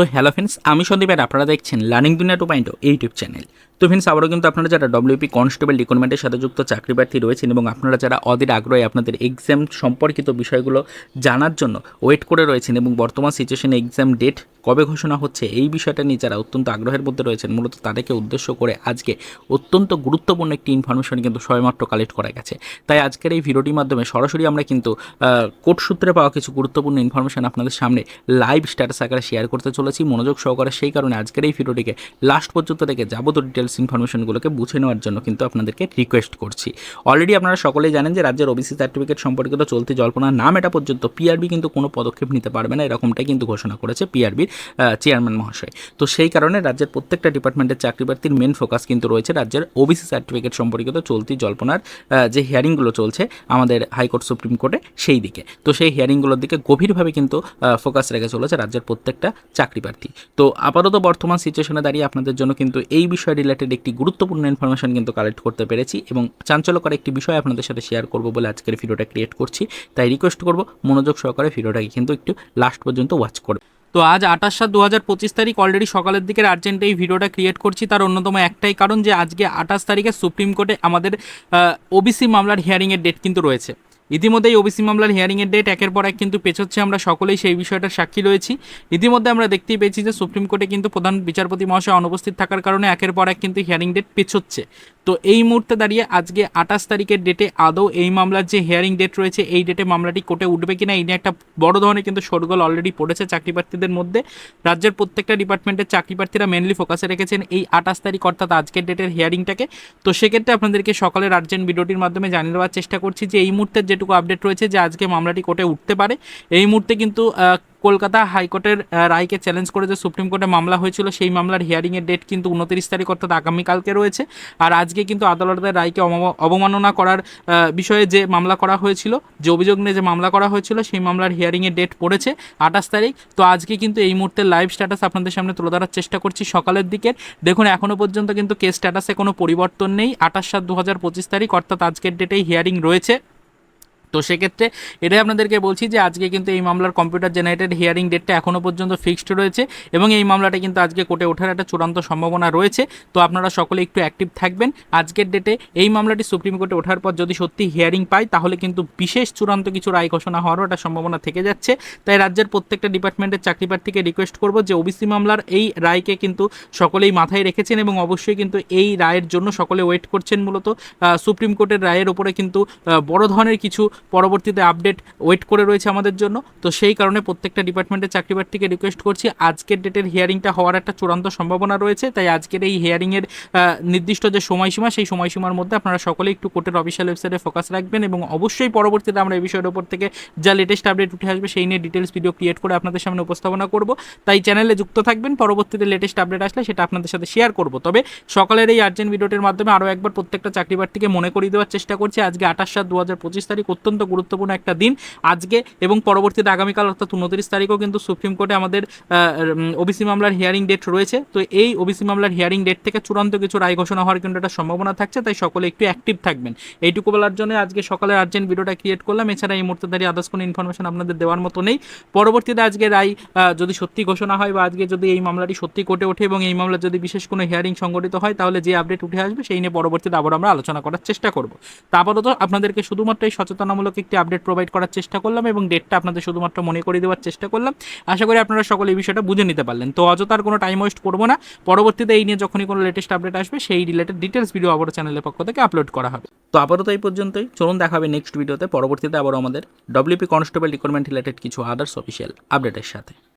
তো hello friends আমি সন্দীপ আর আপনারা দেখছেন learning Duniya two point YouTube channel তো ফ্রেন্ডস আবারও কিন্তু আপনারা যারা ডব্লিউপি কনস্টেবল রিক্রুটমেন্টের সাথে যুক্ত চাকরি প্রার্থী রয়েছেন এবং আপনারা যারা অধীর আগ্রহে আপনাদের এক্সাম সম্পর্কিত বিষয়গুলো জানার জন্য ওয়েট করে রয়েছেন এবং বর্তমান সিচুয়েশনে এক্সাম ডেট কবে ঘোষণা হচ্ছে, এই বিষয়টা নিয়ে যারা অত্যন্ত আগ্রহের মধ্যে রয়েছেন, মূলত তাদেরকে উদ্দেশ্য করে আজকে অত্যন্ত গুরুত্বপূর্ণ একটি ইনফরমেশন কিন্তু সবেমাত্র কালেক্ট করা গেছে। তাই আজকের এই ভিডিওটির মাধ্যমে সরাসরি আমরা কিন্তু কোর্ট সূত্রে পাওয়া কিছু গুরুত্বপূর্ণ ইনফরমেশন আপনাদের সামনে লাইভ স্ট্যাটাস আকারে শেয়ার করতে চলেছি। মনোযোগ সহকারে সেই কারণে আজকের এই ভিডিওটিকে লাস্ট পর্যন্ত দেখে যাবতীয় ডিটেলস ইনফরমেশনগুলোকে বুঝে নেওয়ার জন্য কিন্তু আপনাদেরকে রিকোয়েস্ট করছি। অলরেডি আপনারা সকলেই জানেন যে রাজ্যের ওবিসি সার্টিফিকেট সম্পর্কিত চলতি জল্পনা নাম এটা পর্যন্ত পিআরবি কিন্তু কোনো পদক্ষেপ নিতে পারবে না, এরকমটাই কিন্তু ঘোষণা করেছে পিআরবির চেয়ারম্যান মহাশয়। তো সেই কারণে রাজ্যের প্রত্যেকটা ডিপার্টমেন্টের চাকরি প্রার্থীর মেন ফোকাস কিন্তু রয়েছে রাজ্যের ওবিসি সার্টিফিকেট সম্পর্কিত চলতি জল্পনার যে হিয়ারিংগুলো চলছে আমাদের হাইকোর্ট সুপ্রিম কোর্টে সেই দিকে। তো সেই হিয়ারিংগুলোর দিকে গভীরভাবে কিন্তু ফোকাস রেখে চলেছে রাজ্যের প্রত্যেকটা চাকরি প্রার্থী তো আপাতত বর্তমান সিচুয়েশনে দাঁড়িয়ে আপনাদের জন্য কিন্তু এই বিষয় রিলেটেড একটি গুরুত্বপূর্ণ ইনফরমেশন কিন্তু কালেক্ট করতে পেরেছি এবং চাঞ্চল্যকর একটি বিষয় আপনাদের সাথে শেয়ার করব বলে আজকের ভিডিওটা ক্রিয়েট করছি। তাই রিকোয়েস্ট করব, মনোযোগ সহকারে ভিডিওটাকে কিন্তু একটু লাস্ট পর্যন্ত ওয়াচ করবে তো আজ আঠাশ সাত দু হাজার পঁচিশ তারিখ অলরেডি সকালের দিকের আর্জেন্ট এই ভিডিওটা ক্রিয়েট করছি। তার অন্যতম একটাই কারণ যে আজকে আঠাশ তারিখে সুপ্রিম কোর্টে আমাদের ওবিসি মামলার হিয়ারিংয়ের ডেট কিন্তু রয়েছে। ইতিমধ্যেই ওবিসি মামলার হিয়ারিংয়ের ডেট একের পর এক কিন্তু পেছোচ্ছে। আমরা সকলেই সেই বিষয়টার সাক্ষী রয়েছি। ইতিমধ্যে আমরা দেখতেই পেয়েছি যে সুপ্রিম কোর্টে কিন্তু প্রধান বিচারপতি মহাশয় অনুপস্থিত থাকার কারণে একের পর এক কিন্তু হিয়ারিং ডেট পেছোচ্ছে। তো এই মুহূর্তে দাঁড়িয়ে আজকে আঠাশ তারিখের ডেটে আদৌ এই মামলার যে হিয়ারিং ডেট রয়েছে, এই ডেটে মামলাটি কোর্টে উঠবে কিনা, এই নিয়ে একটা বড় ধরনের কিন্তু শোরগোল অলরেডি পড়েছে চাকরি প্রার্থীদের মধ্যে। রাজ্যের প্রত্যেকটা ডিপার্টমেন্টের চাকরি প্রার্থীরা মেনলি ফোকাসে রেখেছেন এই আঠাশ তারিখ, অর্থাৎ আজকের ডেটের হিয়ারিংটাকে তো সেক্ষেত্রে আপনাদেরকে সকালের আর্জেন্ট ভিডিওটির মাধ্যমে জানিয়ে দেওয়ার চেষ্টা করছি যে এই মুহূর্তের যেটুকু আপডেট রয়েছে যে আজকে মামলাটি কোর্টে উঠতে পারে। এই মুহূর্তে কিন্তু কলকাতা হাইকোর্টের রায়কে চ্যালেঞ্জ করে যে সুপ্রিম কোর্টে মামলা হয়েছিল, সেই মামলার হিয়ারিংয়ের ডেট কিন্তু উনত্রিশ তারিখ অর্থাৎ আগামীকালকে রয়েছে। আর আজকে কিন্তু আদালতের রায়কে অবমা- অবমাননা করার বিষয়ে যে মামলা করা হয়েছিল, যে অভিযোগ নিয়ে যে মামলা করা হয়েছিল, সেই মামলার হিয়ারিংয়ের ডেট পড়েছে আঠাশ তারিখ। তো আজকে কিন্তু এই মুহূর্তে লাইভ স্ট্যাটাস আপনাদের সামনে তুলে ধরার চেষ্টা করছি সকালের দিকে। দেখুন এখনও পর্যন্ত কিন্তু কেস স্ট্যাটাসে কোনো পরিবর্তন নেই। আঠাশ সাত দু হাজার পঁচিশ তারিখ অর্থাৎ আজকের ডেটেই হিয়ারিং রয়েছে। তো সেক্ষেত্রে এটাই আপনাদেরকে বলছি যে আজকে কিন্তু এই মামলার কম্পিউটার জেনারেটেড হিয়ারিং ডেটটা এখনও পর্যন্ত ফিক্সড রয়েছে এবং এই মামলাটা কিন্তু আজকে কোর্টে ওঠার একটা চূড়ান্ত সম্ভাবনা রয়েছে। তো আপনারা সকলে একটু অ্যাক্টিভ থাকবেন। আজকের ডেটে এই মামলাটি সুপ্রিম কোর্টে ওঠার পর যদি সত্যি হিয়ারিং পাই তাহলে কিন্তু বিশেষ চূড়ান্ত কিছু রায় ঘোষণা হওয়ারও একটা সম্ভাবনা থেকে যাচ্ছে। তাই রাজ্যের প্রত্যেকটা ডিপার্টমেন্টের চাকরি প্রার্থীকে রিকোয়েস্ট করব যে ওবিসি মামলার এই রায়কে কিন্তু সকলেই মাথায় রেখেছেন এবং অবশ্যই কিন্তু এই রায়ের জন্য সকলে ওয়েট করছেন মূলত। সুপ্রিম কোর্টের রায়ের ওপরে কিন্তু বড় ধরনের কিছু পরবর্তীতে আপডেট ওয়েট করে রয়েছে আমাদের জন্য। তো সেই কারণে প্রত্যেকটা ডিপার্টমেন্টের চাকরি প্রার্থীকে রিকোয়েস্ট করছি। আজকের ডেটের হিয়ারিংটা হওয়ার একটা চূড়ান্ত সম্ভাবনা রয়েছে, তাই আজকের এই হিয়ারিংয়ের নির্দিষ্ট যে সময়সীমা, সেই সময়সীমার মধ্যে আপনারা সকলে একটু কোর্টের অফিসিয়াল ওয়েবসাইটে ফোকাস রাখবেন এবং অবশ্যই পরবর্তীতে আমরা এই বিষয়ের উপর থেকে যা লেটেস্ট আপডেট উঠে আসবে, সেই নিয়ে ডিটেলস ভিডিও ক্রিয়েট করে আপনাদের সামনে উপস্থাপনা করব। তাই চ্যানেলে যুক্ত থাকবেন, পরবর্তীতে লেটেস্ট আপডেট আসলে সেটা আপনাদের সাথে শেয়ার করব। তবে সকালের এই আর্জেন্ট ভিডিওটির মাধ্যমে আরও একবার প্রত্যেকটা চাকরি প্রার্থীকে মনে করিয়ে দেওয়ার চেষ্টা করছি। আজকে আঠাশ সাত দু হাজার পঁচিশ তারিখ, অত্যন্ত গুরুত্বপূর্ণ একটা দিন আজকে এবং পরবর্তীতে আগামীকাল অর্থাৎ উনত্রিশ তারিখও কিন্তু সুপ্রিম কোর্টে আমাদের ওবিসি মামলার হিয়ারিং ডেট রয়েছে। তো এই ওবিসি মামলার হিয়ারিং ডেট থেকে চূড়ান্ত কিছু রায় ঘোষণা হওয়ার কিন্তু একটা সম্ভাবনা থাকছে, তাই সকলে একটু অ্যাক্টিভ থাকবেন। এইটুকু বলার জন্য আজকে সকালের আর্জেন্ট ভিডিওটা ক্রিয়েট করলাম। এছাড়া এই মুহূর্তে দাঁড়িয়ে আদার্স কোনো ইনফরমেশন আপনাদের দেওয়ার মতো নেই। পরবর্তীতে আজকে রায় যদি সত্যি ঘোষণা হয় বা আজকে যদি এই মামলাটি সত্যি কোর্টে ওঠে এবং এই মামলার যদি বিশেষ কোনো হিয়ারিং সংগঠিত হয়, তাহলে যে আপডেট উঠে আসবে, সেই নিয়ে পরবর্তীতে আবার আমরা আলোচনা করার চেষ্টা করব। তা আপাতত আপনাদেরকে শুধুমাত্র এই সচেতনামূলক একটি আপডেট প্রোভাইড করার চেষ্টা করলাম এবং ডেটটা আপনাদের শুধুমাত্র মনে করে দেওয়ার চেষ্টা করলাম। আশা করি আপনারা সকলে এই বিষয়টা বুঝে নিতে পারলেন। তো অযথার কোনো টাইম ওয়েস্ট করব না। পরবর্তীতে এই নিয়ে যখনই কোনো লেটেস্ট আপডেট আসবে, সেই রিলেটেড ডিটেলস ভিডিও আবারও চ্যানেলের পক্ষ থেকে আপলোড করা হবে। তো আপাতত এই পর্যন্তই। চলুন দেখা হবে নেক্সট ভিডিওতে পরবর্তীতে আবারও আমাদের ডব্লিউপি কনস্টেবল রিক্রুটমেন্ট রিলেটেড কিছু আদার্স অফিসিয়াল আপডেটের সাথে।